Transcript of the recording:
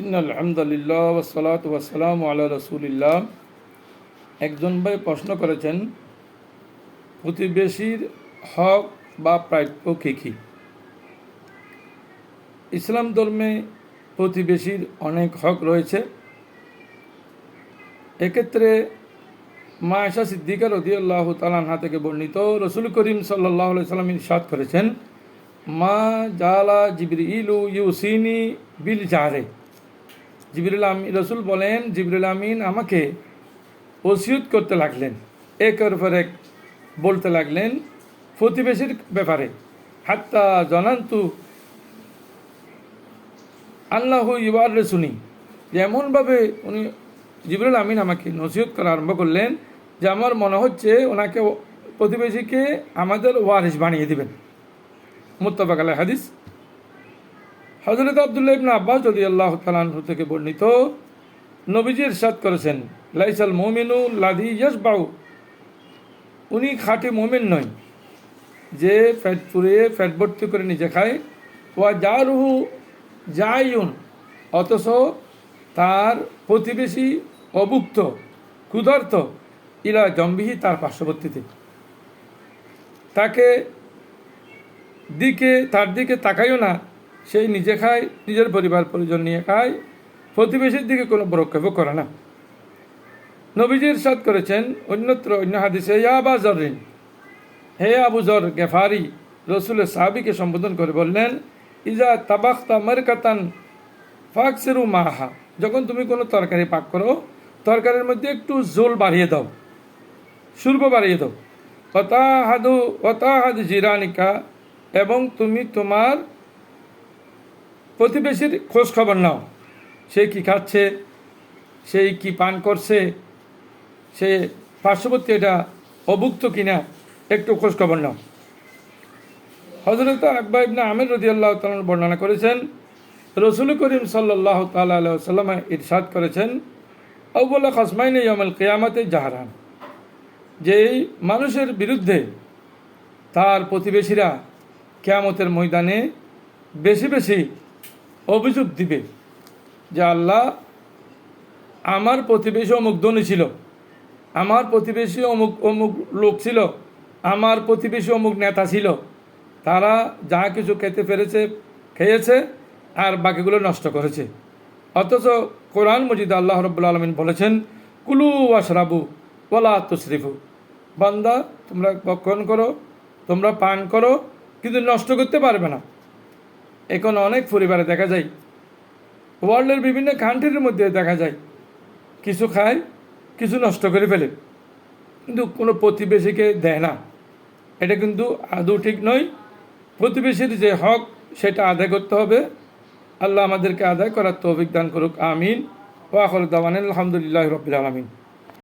ইন্নাল আলহামদুলিল্লাহ ওসালাত ওয়াসালাম আল্লাহ রসুলিল্লাহ। একজন ভাই প্রশ্ন করেছেন, প্রতিবেশীর হক বা প্রাপ্য কী কী? ইসলাম ধর্মে প্রতিবেশীর অনেক হক রয়েছে। এক্ষেত্রে মা আশা সিদ্দিকা রদিয়াল্লাহ তালানহা থেকে বর্ণিত রসুল করিম সাল্লাহ সাল্লাম ইরশাদ করেছেন, মা জালা জিবরিলু ইউসিনি বিল জারে জিবরুল আমিন রসুল বলেন, জিবরুল আমিন আমাকে ওসিয়ত করতে লাগলেন একের পর এক বলতে লাগলেন প্রতিবেশীর ব্যাপারে। হাত্তা জনান্তু আল্লাহ ইবার শুনি। যেমনভাবে উনি জিবরুল আমিন আমাকে নসিহত করা আরম্ভ করলেন, যে আমার মনে হচ্ছে ওনাকে প্রতিবেশীকে আমাদের ওয়ারিস বানিয়ে দিবেন। মুত্তাফাক আলাই হাদিস। হজরত আবদুল্লাহ ইবনা আব্বাস যদি আল্লাহ তালাহু থেকে বর্ণিত নবীজি ইরশাদ করেছেন, লাইসাল মোমিনু লাদি ইয়াস বাউ উনি খাঁটি মোমেন নয়, যে ফ্যাট পুড়িয়ে ফ্যাট ভর্তি করে নিজে খায়। ওয়া জারুহু জায়ুন অথচ তার প্রতিবেশী অভুক্ত, ক্ষুধার্ত, ইলা জম্বিহি তার পার্শ্ববর্তীতে। তাকে দিকে, তার দিকে তাকাইও না সেই নিজে খায়, নিজের পরিবার পরিজন নিয়ে খায়, প্রতিবেশীর দিকে কোনো প্রক্ষেপও করে না। নবীজির সাদ করেছেন, অন্যত্র অন্য হাদিসে, ইয়া আবা জরিন হে আবু জর গেফারি, রসুলের সাহাবিকে সম্বোধন করে বললেন, ইজা তাবাক্তা মারকাতান ফাকসেরু মাহা। যখন তুমি কোনো তরকারি পাক করো, তরকারির মধ্যে একটু জোল বাড়িয়ে দাও, সুর্ব বাড়িয়ে দাও। অতাহাদু, অতাহাদ জিরানিকা, এবং তুমি তোমার প্রতিবেশীর খোঁজ খবর নাও। সে কি খাচ্ছে? সেই কি পান করছে? সে পার্শ্ববর্তী এটা অভুক্ত কিনা? একটু খোঁজ খবর নাও। হজরত আকবর ইবনে আমির রদি আল্লাহ তালন বর্ণনা করেছেন, রসুল করিম সাল্লাহ তাল্লাহ সাল্লাম ইরশাদ করেছেন আউবল্লা খসমাইন ইয়মল কেয়ামতে জাহারান। যেই মানুষের বিরুদ্ধে তার প্রতিবেশীরা কেয়ামতের ময়দানে বেশি বেশি অভিযোগ দিবে যে আল্লাহ আমার প্রতিবেশী অমুক ধনী ছিল, আমার প্রতিবেশী অমুক অমুক লোক ছিল, আমার প্রতিবেশী অমুক নেতা ছিল, তারা যা কিছু খেতে পেরেছে, খেয়েছে আর বাকিগুলো নষ্ট করেছে। অথচ কোরআন মজিদ আল্লাহ রব্বুল আলমিন বলেছেন, কুলু ওয়াশরাবু ওলা তশরিফু। বান্দা, তোমরা বক্ষণ করো, তোমরা পান করো, কিন্তু নষ্ট করতে পারবে না। এখন অনেক পরিবারে দেখা যায়। ওয়ার্ল্ডের বিভিন্ন কান্ট্রির মধ্যে দেখা যায়, কিছু খায়, কিছু নষ্ট করে ফেলে। কিন্তু কোনো প্রতিবেশীকে দেয় না। এটা কিন্তু আদৌ ঠিক নয়। প্রতিবেশীর যে হক, সেটা আদায় করতে হবে। আল্লাহ আমাদেরকে আদায় করার তৌফিক দান করুক। আমিন। ওয়াখর দাওয়ান আলহামদুলিল্লাহ রবিল আলমিন।